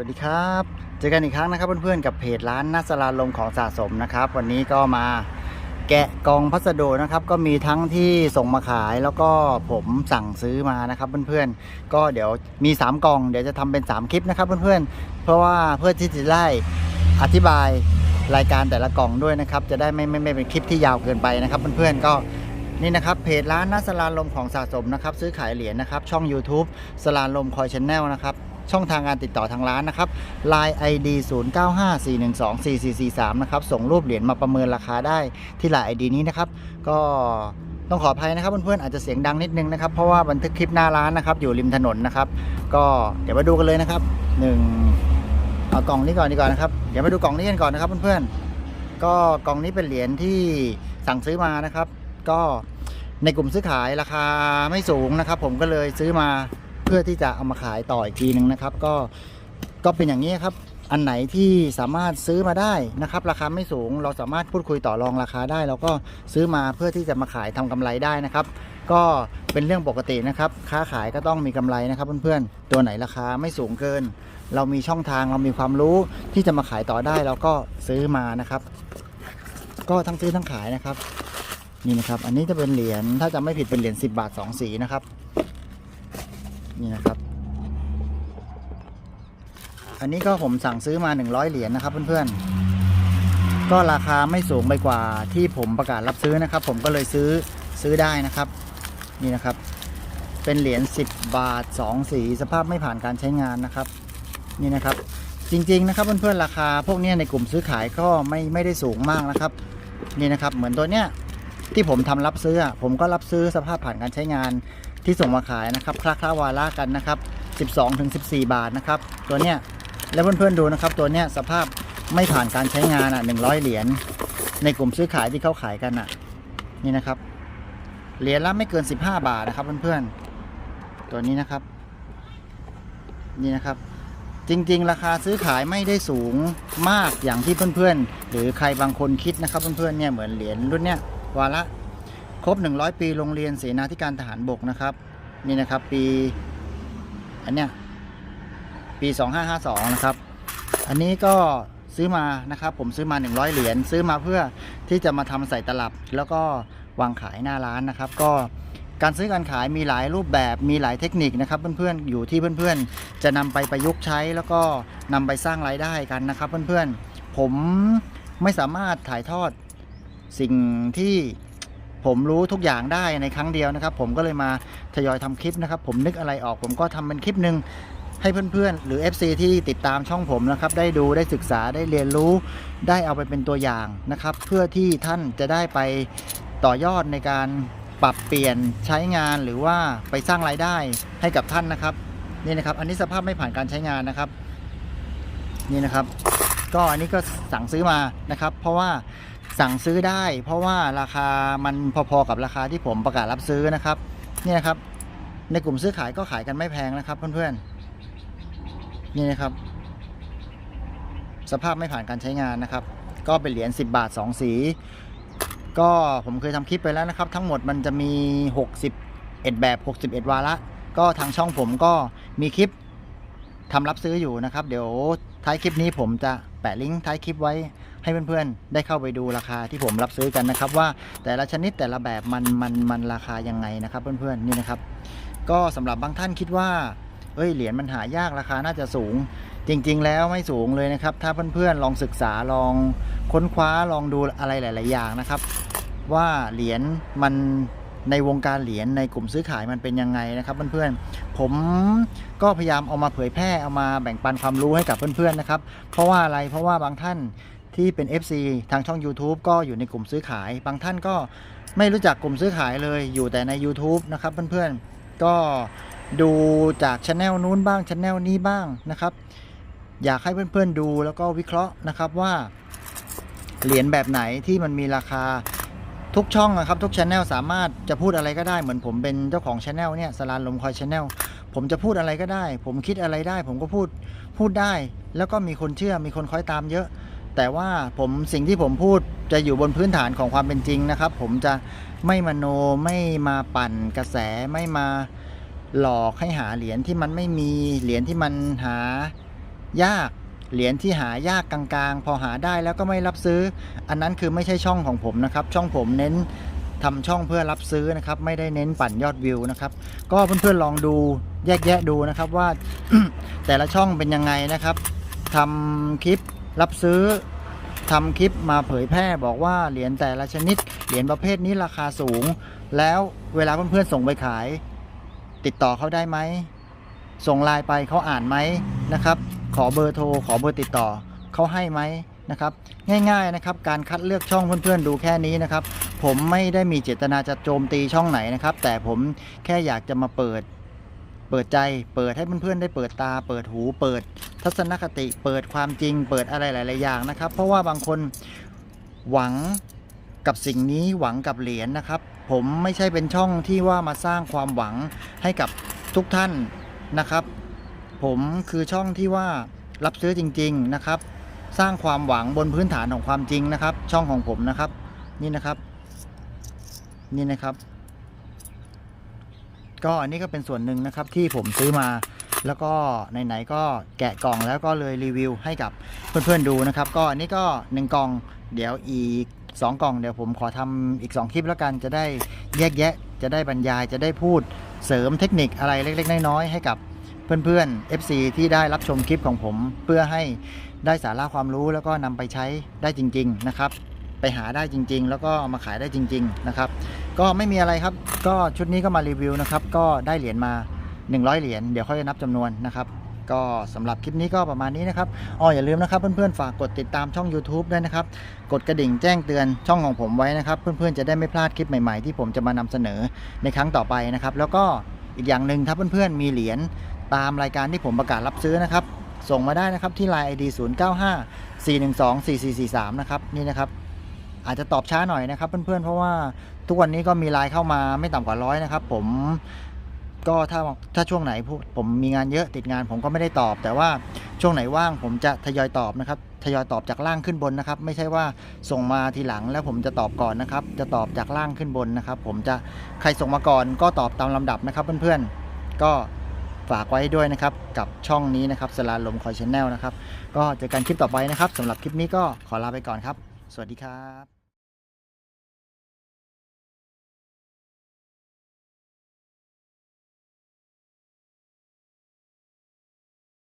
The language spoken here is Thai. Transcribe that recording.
วัสดีครับ เจอกันอีกครั้งนะครับเพื่อนๆกับเพจร้านนัสลาลมของสะสมนะครับ วันนี้ก็มาแกะกล่องพัสดุนะครับ ก็มีทั้งที่ส่งมาขายแล้วก็ผมสั่งซื้อมานะครับเพื่อนๆก็เดี๋ยวมี 3กล่องเดี๋ยวจะทำเป็น 3 คลิปนะครับเพื่อนๆ เพราะว่าเพื่อที่จะได้อธิบายรายการแต่ละกล่องด้วยนะครับ จะได้ไม่ไม่ไม่เป็นคลิปที่ยาวเกินไปนะครับเพื่อนๆก็นี่นะครับเพจร้านนัสลาลมของสะสมนะครับซื้อขายเหรียญนะครับช่อง YouTube สลาลมคอยชแนลนะครับ ช่องทางการติดต่อทางร้านนะครับ Line ID 0954124443 นะครับ ส่งรูปเหรียญมาประเมินราคาได้ที่ Line ID นี้นะครับ ก็ต้องขออภัยนะครับเพื่อนๆอาจจะเสียงดังนิดนึงนะครับ เพราะว่าบันทึกคลิปหน้าร้านนะครับ อยู่ริมถนนนะครับ ก็เดี๋ยวมาดูกันเลยนะครับหนึ่งเอากล่องนี้ก่อนดีกว่านะครับ เดี๋ยวมาดูกล่องนี้กันก่อนนะครับเพื่อนๆก็กล่องนี้เป็นเหรียญที่สั่งซื้อมานะครับ ก็ในกลุ่มซื้อขายราคาไม่สูงนะครับ ผมก็เลยซื้อมา เพื่อที่จะเอามาขายต่ออีกทีหนึ่งนะครับ ก็ก็เป็นอย่างนี้ครับ อันไหนที่สามารถซื้อมาได้นะครับ ราคาไม่สูง เราสามารถพูดคุยต่อรองราคาได้ เราก็ซื้อมาเพื่อที่จะมาขายทำกำไรได้นะครับ ก็เป็นเรื่องปกตินะครับ ค้าขายก็ต้องมีกำไรนะครับเพื่อนๆ ตัวไหนราคาไม่สูงเกิน เรามีช่องทางเรามีความรู้ที่จะมาขายต่อได้เราก็ซื้อมานะครับ ก็ทั้งซื้อทั้งขายนะครับนี่นะครับ อันนี้จะเป็นเหรียญ ถ้าจำไม่ผิดเป็นเหรียญ10 บาท 2 สีนะครับ นี่นะครับ อันนี้ก็ผมสั่งซื้อมา 100 เหรียญนะครับเพื่อนๆ ก็ราคาไม่สูงไปกว่าที่ผมประกาศรับซื้อนะครับ ผมก็เลยซื้อซื้อได้นะครับ นี่นะครับ เป็นเหรียญ10 บาท 2 สีสภาพไม่ผ่านการใช้งานนะครับ นี่นะครับจริงๆนะครับเพื่อนๆราคาพวกนี้ในกลุ่มซื้อขายก็ไม่ไม่ได้สูงมากนะครับ นี่นะครับเหมือนตัวเนี้ยที่ผมทำรับซื้อผมก็รับซื้อสภาพผ่านการใช้งาน ที่ส่งมาขายนะครับคลาคลาวาล่ากันนะครับ 12ถึง14 บาทนะครับ ตัวเนี้ยแล้วเพื่อนๆดูนะครับ ตัวเนี้ยสภาพไม่ผ่านการใช้งานอะ100 เหรียญในกลุ่มซื้อขายที่เขาขายกันอะ นี่นะครับ เหรียญละไม่เกิน 15 บาทนะครับเพื่อนๆตัวนี้นะครับ นี่นะครับ จริง ๆ ราคาซื้อขายไม่ได้สูงมากอย่างที่เพื่อนๆ หรือใครบางคนคิดนะครับ เพื่อนๆเนี่ยเหมือนเหรียญรุ่นเนี้ยวาระ รบ 100 ปีโรงเรียนเสนาธิการทหารบกนะครับ นี่นะครับปี อันเนี้ยปี 2552 นะครับ อันนี้ก็ซื้อมานะครับ ผมซื้อมา 100 เหรียญซื้อมาเพื่อที่จะมาทำใส่ตลับ แล้วก็วางขายหน้าร้านนะครับ ก็การซื้อการขายมีหลายรูปแบบมีหลายเทคนิคนะครับเพื่อนๆอยู่ที่เพื่อนๆ จะนำไปประยุกต์ใช้แล้วก็นำไปสร้างรายได้กันนะครับเพื่อนๆผมไม่สามารถถ่ายทอดสิ่งที่ ผมรู้ทุกอย่างได้ในครั้งเดียวนะครับ ผมก็เลยมาทยอยทำคลิปนะครับ ผมนึกอะไรออก ผมก็ทำเป็นคลิปหนึ่งให้เพื่อนๆ หรือ FC ที่ติดตามช่องผมนะครับ ได้ดูได้ศึกษาได้เรียนรู้ ได้เอาไปเป็นตัวอย่างนะครับ เพื่อที่ท่านจะได้ไปต่อยอดในการปรับเปลี่ยนใช้งานหรือว่าไปสร้างรายได้ให้กับท่านนะครับนี่นะครับ อันนี้สภาพไม่ผ่านการใช้งานนะครับ นี่นะครับ ก็อันนี้ก็สั่งซื้อมานะครับ เพราะว่า สั่งซื้อได้ เพราะว่าราคามันพอๆกับราคาที่ผมประกาศรับซื้อนะครับนี่นะครับ ในกลุ่มซื้อขายก็ขายกันไม่แพงนะครับเพื่อนๆนี่นะครับ สภาพไม่ผ่านการใช้งานนะครับ ก็เป็นเหรียญ10 บาท 2 สี ก็ผมเคยทำคลิปไปแล้วนะครับ ทั้งหมดมันจะมี 61 แบบ 61 วาระก็ทางช่องผมก็มีคลิปทำรับซื้ออยู่นะครับ เดี๋ยวท้ายคลิปนี้ผมจะ แปะลิงก์ท้ายคลิปไว้ให้เพื่อนๆ ได้เข้าไปดูราคาที่ผมรับซื้อกันนะครับ ว่าแต่ละชนิดแต่ละแบบมันมันมันราคายังไงนะครับ เพื่อนๆนี่นะครับ ก็สำหรับบางท่านคิดว่าเอ้ยเหรียญมันหายากราคาน่าจะสูง จริง ๆ แล้วไม่สูงเลยนะครับ ถ้าเพื่อนๆลองศึกษาลองค้นคว้าลองดูอะไรหลาย ๆ อย่างนะครับ ว่าเหรียญมัน ในวงการเหรียญในกลุ่มซื้อขายมันเป็นยังไงนะครับเพื่อนๆผมก็พยายามเอามาเผยแพร่เอามาแบ่งปันความรู้ให้กับเพื่อนๆนะครับ เพราะว่าอะไรเพราะว่าบางท่านที่เป็น FC ทางช่อง YouTube ก็อยู่ในกลุ่มซื้อขาย บางท่านก็ไม่รู้จักกลุ่มซื้อขายเลยอยู่แต่ใน YouTube นะครับเพื่อนๆก็ดูจากช anel นู้นบ้างช anel นี้บ้างนะครับ อยากให้เพื่อนๆดูแล้วก็วิเคราะห์นะครับว่า เหรียญแบบไหนที่มันมีราคา ทุกช่องนะครับ ทุกช anel สามารถจะพูดอะไรก็ได้เหมือนผมเป็นเจ้าของช anel เนี่ยสลานลมคอยช anel ผมจะพูดอะไรก็ได้ ผมคิดอะไรได้ ผมก็พูดพูดได้ แล้วก็มีคนเชื่อมีคนคอยตามเยอะ แต่ว่าผมสิ่งที่ผมพูดจะอยู่บนพื้นฐานของความเป็นจริงนะครับ ผมจะไม่มโนไม่มาปั่นกระแสไม่มาหลอกให้หาเหรียญที่มันไม่มีเหรียญที่มันหายาก เหรียญที่หายากกลางๆ พอหาได้แล้วก็ไม่รับซื้อ อันนั้นคือไม่ใช่ช่องของผมนะครับ ช่องผมเน้นทำช่องเพื่อรับซื้อนะครับ ไม่ได้เน้นปั่นยอดวิวนะครับ ก็เพื่อนๆลองดูแยกแยะดูนะครับว่าแต่ละช่องเป็นยังไงนะครับทำคลิปรับซื้อทำคลิปมาเผยแพร่บอกว่าเหรียญแต่ละชนิดเหรียญประเภทนี้ราคาสูง แล้วเวลาเพื่อนๆส่งไปขาย ติดต่อเขาได้ไหมส่งไลน์ไปเขาอ่านไหมนะครับ ขอเบอร์โทร ขอเบอร์ติดต่อเขาให้ไหมนะครับ ง่ายๆนะครับ การคัดเลือกช่องเพื่อนๆดูแค่นี้นะครับ ผมไม่ได้มีเจตนาจะโจมตีช่องไหนนะครับ แต่ผมแค่อยากจะมาเปิด เปิดใจ เปิดให้เพื่อนๆได้เปิดตา เปิดหู เปิดทัศนคติ เปิดความจริง เปิดอะไรหลายๆอย่างนะครับ เพราะว่าบางคนหวังกับสิ่งนี้หวังกับเหรียญนะครับ ผมไม่ใช่เป็นช่องที่ว่ามาสร้างความหวังให้กับทุกท่านนะครับ ผมคือช่องที่ว่ารับซื้อจริง ๆนะครับ สร้างความหวังบนพื้นฐานของความจริงนะครับ ช่องของผมนะครับ นี่นะครับ นี่นะครับ ก็อันนี้ก็เป็นส่วนหนึ่งนะครับที่ผมซื้อมาแล้วก็ไหนๆก็แกะกล่องแล้วก็เลยรีวิวให้กับเพื่อนๆดูนะครับ ก็อันนี้ก็ 1 กล่อง เดี๋ยวอีก 2 กล่อง เดี๋ยวผมขอทำอีก 2 คลิปแล้วกันจะได้แยกแยะ จะได้บรรยายจะได้พูดเสริมเทคนิคอะไรเล็กๆน้อยๆให้กับ เพื่อนๆ FC ที่ได้รับชมคลิปของผม เพื่อให้ได้สาระความรู้แล้วก็นำไปใช้ได้จริง ๆ นะครับ ไปหาได้จริง ๆ แล้วก็เอามาขายได้จริง ๆ นะครับ ก็ไม่มีอะไรครับ ก็ชุดนี้ก็มารีวิวนะครับ ก็ได้เหรียญมา 100 เหรียญเดี๋ยวค่อยนับจำนวนนะครับก็สำหรับคลิปนี้ก็ประมาณนี้นะครับอ๋ออย่าลืมนะครับ เพื่อนๆ ฝากกดติดตามช่อง YouTube ด้วยนะครับ กดกระดิ่งแจ้งเตือนช่องของผมไว้นะครับ เพื่อนๆ จะได้ไม่พลาดคลิปใหม่ๆ ที่ผมจะมานำเสนอในครั้งต่อไปนะครับ แล้วก็อีกอย่างหนึ่งถ้าเพื่อนๆ มีเหรียญ ตามรายการที่ผมประกาศรับซื้อนะครับ ส่งมาได้นะครับที่ Line ID 095 412 4443 นะครับนี่นะครับ อาจจะตอบช้าหน่อยนะครับ เพื่อนๆ เพราะว่าทุกวันนี้ก็มีไลน์เข้ามาไม่ต่ำกว่าร้อยนะครับ ผมก็ถ้าถ้าช่วงไหนผมมีงานเยอะติดงานผมก็ไม่ได้ตอบ แต่ว่าช่วงไหนว่างผมจะทยอยตอบนะครับทยอยตอบจากล่างขึ้นบนนะครับ ไม่ใช่ว่าส่งมาทีหลังแล้วผมจะตอบก่อนนะครับ จะตอบจากล่างขึ้นบนนะครับ ผมจะใครส่งมาก่อนก็ตอบตามลำดับนะครับเพื่อนๆก็ ฝากไว้ด้วยนะครับ กับช่องนี้นะครับสลาลมคอยชแนลนะครับ ก็เจอกันคลิปต่อไปนะครับสำหรับคลิปนี้ก็ขอลาไปก่อนครับ สวัสดีครับ